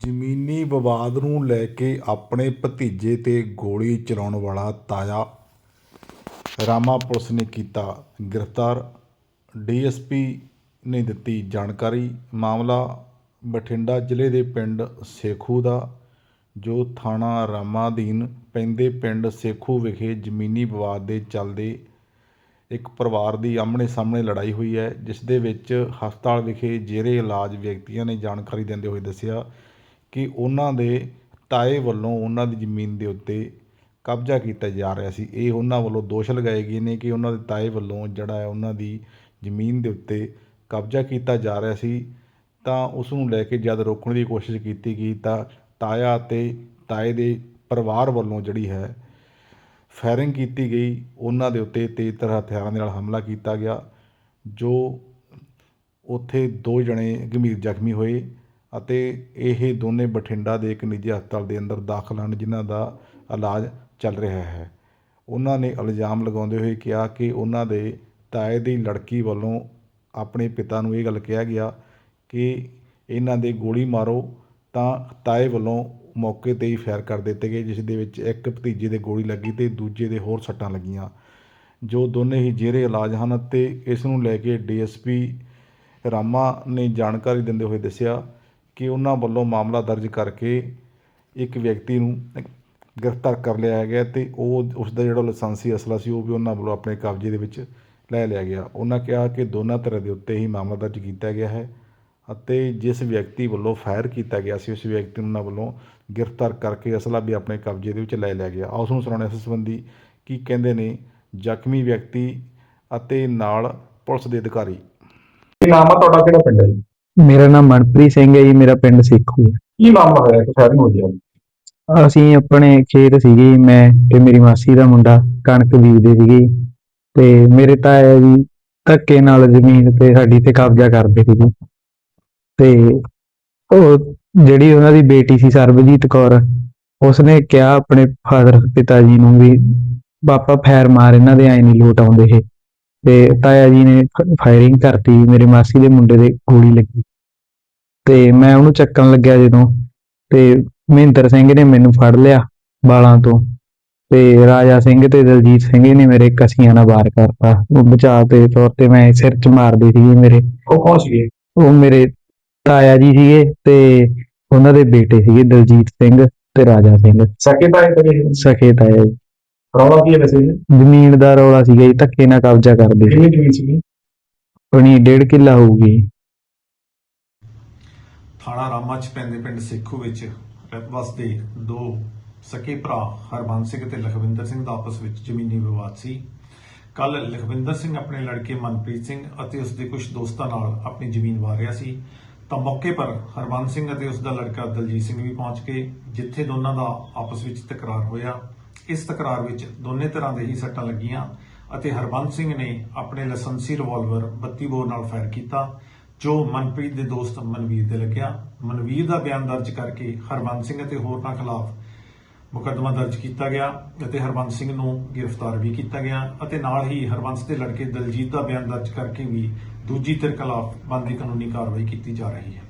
ਜ਼ਮੀਨੀ ਵਿਵਾਦ ਨੂੰ ਲੈ ਕੇ ਆਪਣੇ ਭਤੀਜੇ ਤੇ ਗੋਲੀ ਚਲਾਉਣ ਵਾਲਾ ਤਾਇਆ ਰਾਮਾ ਪੁਲਿਸ ਨੇ ਕੀਤਾ ਗ੍ਰਿਫਤਾਰ। ਡੀਐਸਪੀ ਨੇ ਦਿੱਤੀ ਜਾਣਕਾਰੀ। ਮਾਮਲਾ ਬਠਿੰਡਾ ਜ਼ਿਲ੍ਹੇ ਦੇ ਪਿੰਡ ਸੇਖੂ ਦਾ, ਜੋ ਥਾਣਾ ਰਾਮਾ ਅਧੀਨ ਪੈਂਦੇ ਪਿੰਡ ਸੇਖੂ ਵਿਖੇ ਜ਼ਮੀਨੀ ਵਿਵਾਦ ਦੇ ਚੱਲਦੇ ਇੱਕ ਪਰਿਵਾਰ ਦੀ ਆਮਣੇ ਸਾਹਮਣੇ ਲੜਾਈ ਹੋਈ ਹੈ, ਜਿਸ ਦੇ ਵਿੱਚ ਹਸਪਤਾਲ ਵਿਖੇ ਜੇਰੇ ਇਲਾਜ ਵਿਅਕਤੀਆਂ ਨੇ ਜਾਣਕਾਰੀ ਦਿੰਦੇ ਹੋਏ ਦੱਸਿਆ ਕਿ ਉਹਨਾਂ ਦੇ ਤਾਏ ਵੱਲੋਂ ਉਹਨਾਂ ਦੀ ਜ਼ਮੀਨ ਦੇ ਉੱਤੇ ਕਬਜ਼ਾ ਕੀਤਾ ਜਾ ਰਿਹਾ ਸੀ। ਇਹ ਉਹਨਾਂ ਵੱਲੋਂ ਦੋਸ਼ ਲਗਾਏ ਗਏ ਨੇ ਕਿ ਉਹਨਾਂ ਦੇ ਤਾਏ ਵੱਲੋਂ ਜਿਹੜਾ ਹੈ ਉਹਨਾਂ ਦੀ ਜ਼ਮੀਨ ਦੇ ਉੱਤੇ ਕਬਜ਼ਾ ਕੀਤਾ ਜਾ ਰਿਹਾ ਸੀ। ਤਾਂ ਉਸ ਨੂੰ ਲੈ ਕੇ ਜਦ ਰੋਕਣ ਦੀ ਕੋਸ਼ਿਸ਼ ਕੀਤੀ ਗਈ ਤਾਂ ਤਾਇਆ ਅਤੇ ਤਾਏ ਦੇ ਪਰਿਵਾਰ ਵੱਲੋਂ ਜਿਹੜੀ ਹੈ ਫਾਇਰਿੰਗ ਕੀਤੀ ਗਈ। ਉਹਨਾਂ ਦੇ ਉੱਤੇ ਤੇਜ਼ ਤਰ੍ਹਾਂ ਹਥਿਆਰਾਂ ਦੇ ਨਾਲ ਹਮਲਾ ਕੀਤਾ ਗਿਆ, ਜੋ ਉੱਥੇ ਦੋ ਜਣੇ ਗੰਭੀਰ ਜ਼ਖਮੀ ਹੋਏ। ਅਤੇ ਇਹ ਦੋਨੇ ਬਠਿੰਡਾ ਦੇ ਇੱਕ ਨਿੱਜੀ ਹਸਪਤਾਲ ਦੇ ਅੰਦਰ ਦਾਖਲ ਹਨ, ਜਿਨ੍ਹਾਂ ਦਾ ਇਲਾਜ ਚੱਲ ਰਿਹਾ ਹੈ। ਉਹਨਾਂ ਨੇ ਇਲਜ਼ਾਮ ਲਗਾਉਂਦੇ ਹੋਏ ਕਿਹਾ ਕਿ ਉਹਨਾਂ ਦੇ ਤਾਏ ਦੀ ਲੜਕੀ ਵੱਲੋਂ ਆਪਣੇ ਪਿਤਾ ਨੂੰ ਇਹ ਗੱਲ ਕਿਹਾ ਗਿਆ ਕਿ ਇਹਨਾਂ ਦੇ ਗੋਲੀ ਮਾਰੋ, ਤਾਂ ਤਾਏ ਵੱਲੋਂ ਮੌਕੇ ਤੇ ਹੀ ਫਾਇਰ ਕਰ ਦਿੱਤੇ ਗਏ, ਜਿਸ ਦੇ ਵਿੱਚ ਇੱਕ ਭਤੀਜੇ ਦੇ ਗੋਲੀ ਲੱਗੀ ਤੇ ਦੂਜੇ ਦੇ ਹੋਰ ਸੱਟਾਂ ਲੱਗੀਆਂ। ਜੋ ਦੋਨੇ ਹੀ ਜੇਰੇ ਇਲਾਜ ਹਨ ਅਤੇ ਇਸ ਨੂੰ ਲੈ ਕੇ ਡੀਐਸਪੀ ਰਾਮਾ ਨੇ ਜਾਣਕਾਰੀ ਦਿੰਦੇ ਹੋਏ ਦੱਸਿਆ ਕਿ ਉਹਨਾਂ ਵੱਲੋਂ ਮਾਮਲਾ ਦਰਜ ਕਰਕੇ ਇੱਕ ਵਿਅਕਤੀ ਨੂੰ ਗ੍ਰਿਫਤਾਰ ਕਰ ਲਿਆ ਗਿਆ ਤੇ ਉਹ ਉਸ ਦਾ ਜਿਹੜਾ ਲਾਇਸੈਂਸੀ ਅਸਲਾ ਸੀ ਉਹ ਵੀ ਉਹਨਾਂ ਵੱਲੋਂ ਆਪਣੇ ਕਬਜ਼ੇ ਦੇ ਵਿੱਚ ਲੈ ਲਿਆ ਗਿਆ। ਉਹਨਾਂ ਕਿਹਾ ਕਿ ਦੋਨਾਂ ਤਰ੍ਹਾਂ ਦੇ ਉੱਤੇ ਹੀ ਮਾਮਲਾ ਦਰਜ ਕੀਤਾ ਗਿਆ ਹੈ ਅਤੇ ਜਿਸ ਵਿਅਕਤੀ ਵੱਲੋਂ ਫਾਇਰ ਕੀਤਾ ਗਿਆ ਸੀ, ਉਸ ਵਿਅਕਤੀ ਨੂੰ ਉਹਨਾਂ ਵੱਲੋਂ ਗ੍ਰਿਫਤਾਰ ਕਰਕੇ ਅਸਲਾ ਵੀ ਆਪਣੇ ਕਬਜ਼ੇ ਦੇ ਵਿੱਚ ਲੈ ਲਿਆ ਗਿਆ। ਆਓ ਤੁਹਾਨੂੰ ਸੁਣਾਉਣੇ ਇਸ ਸੰਬੰਧੀ ਕੀ ਕਹਿੰਦੇ ਨੇ ਜ਼ਖਮੀ ਵਿਅਕਤੀ ਅਤੇ ਨਾਲ ਪੁਲਿਸ ਦੇ ਅਧਿਕਾਰੀ। ਨਾਮ ਆ ਤੁਹਾਡਾ, ਕਿਹੜਾ ਪਿੰਡ ਹੈ ਮੇਰਾ ਨਾਮ ਮਨਪ੍ਰੀਤ ਸਿੰਘ ਹੈ ਜੀ ਮੇਰਾ ਪਿੰਡ ਸੇਖੂ ਹੈ। ਕੀ ਮਾਮਲਾ ਹੋਇਆ ਕਿ ਫਾਇਰਿੰਗ ਹੋਈ ਹੈ ਅਸੀਂ ਆਪਣੇ ਖੇਤ ਸੀਗੇ ਜੀ, ਮੈਂ ਤੇ ਮੇਰੀ ਮਾਸੀ ਦਾ ਮੁੰਡਾ ਕਣਕ ਬੀਜਦੇ ਸੀਗੇ। ਜੀ। ਤੇ ਮੇਰੇ ਤਾਇਆ ਜੀ ਧੱਕੇ ਨਾਲ ਜ਼ਮੀਨ ਤੇ ਸਾਡੀ ਤੇ ਕਬਜ਼ਾ ਕਰਦੇ ਸੀਗੇ। ਤੇ ਉਹ ਜਿਹੜੀ ਉਹਨਾਂ ਦੀ ਬੇਟੀ ਸੀ ਸਰਬਜੀਤ ਕੌਰ ਉਸਨੇ ਕਿਹਾ ਆਪਣੇ ਫਾਦਰ ਪਿਤਾ ਜੀ ਨੂੰ ਵੀ ਪਾਪਾ ਫੈਰ ਮਾਰ ਇਹਨਾਂ ਦੇ ਐ ਨਹੀਂ ਲੋਟ ਆਉਂਦੇ ਇਹ। ਤੇ ਤਾਇਆ ਜੀ ਨੇ ਫਾਇਰਿੰਗ ਕਰਤੀ ਮੇਰੇ ਮਾਸੀ ਦੇ ਮੁੰਡੇ ਦੇ ਗੋਲੀ ਲੱਗੀ। ਤੇ ਮੈਂ ਉਹਨੂੰ ਚੱਕਣ ਲੱਗਿਆ ਜਦੋਂ ਤੇ ਮਹਿੰਦਰ ਸਿੰਘ ਨੇ ਮੈਨੂੰ ਫੜ ਲਿਆ ਬਾਲਾਂ ਤੋਂ। ਤੇ ਰਾਜਾ ਸਿੰਘ ਤੇ ਦਲਜੀਤ ਸਿੰਘ ਨੇ ਮੇਰੇ ਕਸੀਆਂ ਨਾਲ ਵਾਰ ਕਰਤਾ। ਉਹ ਬਚਾਅ ਦੇ ਤੌਰ ਤੇ ਮੈਂ ਸਿਰ 'ਚ ਮਾਰਦੇ ਸੀਗੇ ਮੇਰੇ। ਉਹ ਕੌਣ ਸੀਗੇ? ਉਹ ਮੇਰੇ ਤਾਇਆ ਜੀ ਸੀਗੇ ਤੇ ਉਹਨਾਂ ਦੇ ਬੇਟੇ ਸੀਗੇ ਦਲਜੀਤ ਸਿੰਘ ਤੇ ਰਾਜਾ ਸਿੰਘ। ਸਕੇ ਤਾਂ ਤਾਇਆ ਜੀ ਰੌਲਾ ਕੀ ਹੈ ਵੈਸੇ ਜੀ? ਜ਼ਮੀਨ ਦਾ ਰੌਲਾ ਸੀਗਾ ਜੀ ਧੱਕੇ ਨਾਲ ਕਬਜ਼ਾ ਕਰਦੇ ਸੀ ਕਿੰਨੀ ਜ਼ਮੀਨ ਸੀਗੀ? ਆਪਣੀ ਡੇਢ ਕਿੱਲਾ ਹੋਊਗੀ। ਥਾਣਾ ਰਾਮਾ ਚ ਪੈਂਦੇ ਪਿੰਡ ਸੇਖੂ ਵਿੱਚ ਵਸਦੇ ਦੋ ਸਕੇ ਭਰਾ ਹਰਬੰਸ ਸਿੰਘ ਤੇ ਲਖਵਿੰਦਰ ਸਿੰਘ ਦਾ ਆਪਸ ਵਿੱਚ ਜ਼ਮੀਨੀ ਵਿਵਾਦ ਸੀ। ਕੱਲ ਲਖਵਿੰਦਰ ਸਿੰਘ ਆਪਣੇ ਲੜਕੇ ਮਨਪ੍ਰੀਤ ਸਿੰਘ ਅਤੇ ਉਸ ਦੇ ਕੁਝ ਦੋਸਤਾਂ ਨਾਲ ਆਪਣੀ ਜ਼ਮੀਨ ਵਾਰ ਰਿਹਾ ਸੀ। ਤਾਂ ਮੌਕੇ ਪਰ ਹਰਬੰਸ ਸਿੰਘ ਅਤੇ ਉਸ ਦਾ ਲੜਕਾ ਦਲਜੀਤ ਸਿੰਘ ਵੀ ਪਹੁੰਚ ਕੇ ਜਿੱਥੇ ਦੋਨਾਂ ਦਾ ਆਪਸ ਵਿੱਚ ਤਕਰਾਰ ਹੋਇਆ। ਇਸ ਤਕਰਾਰ ਵਿੱਚ ਦੋਨੇ ਤਰ੍ਹਾਂ ਦੇ ਹੀ ਸੱਟਾਂ ਲੱਗੀਆਂ ਅਤੇ ਹਰਬੰਸ ਸਿੰਘ ਨੇ ਆਪਣੇ ਲਾਇਸੈਂਸੀ ਰਿਵਾਲਵਰ 32 ਬੋਰ ਨਾਲ ਫਾਇਰ ਕੀਤਾ, ਜੋ ਮਨਪ੍ਰੀਤ ਦੇ ਦੋਸਤ ਮਨਵੀਰ ਦੇ ਲੱਗਿਆ। ਮਨਵੀਰ ਦਾ ਬਿਆਨ ਦਰਜ ਕਰਕੇ ਹਰਬੰਸ ਸਿੰਘ ਅਤੇ ਹੋਰਨਾਂ ਖਿਲਾਫ ਮੁਕੱਦਮਾ ਦਰਜ ਕੀਤਾ ਗਿਆ ਅਤੇ ਹਰਬੰਸ ਸਿੰਘ ਨੂੰ ਗ੍ਰਿਫਤਾਰ ਵੀ ਕੀਤਾ ਗਿਆ ਅਤੇ ਨਾਲ ਹੀ ਹਰਬੰਸ ਦੇ ਲੜਕੇ ਦਲਜੀਤ ਦਾ ਬਿਆਨ ਦਰਜ ਕਰਕੇ ਵੀ ਦੂਜੀ ਧਿਰ ਖਿਲਾਫ ਬਣਦੀ ਕਾਨੂੰਨੀ ਕਾਰਵਾਈ ਕੀਤੀ ਜਾ ਰਹੀ ਹੈ।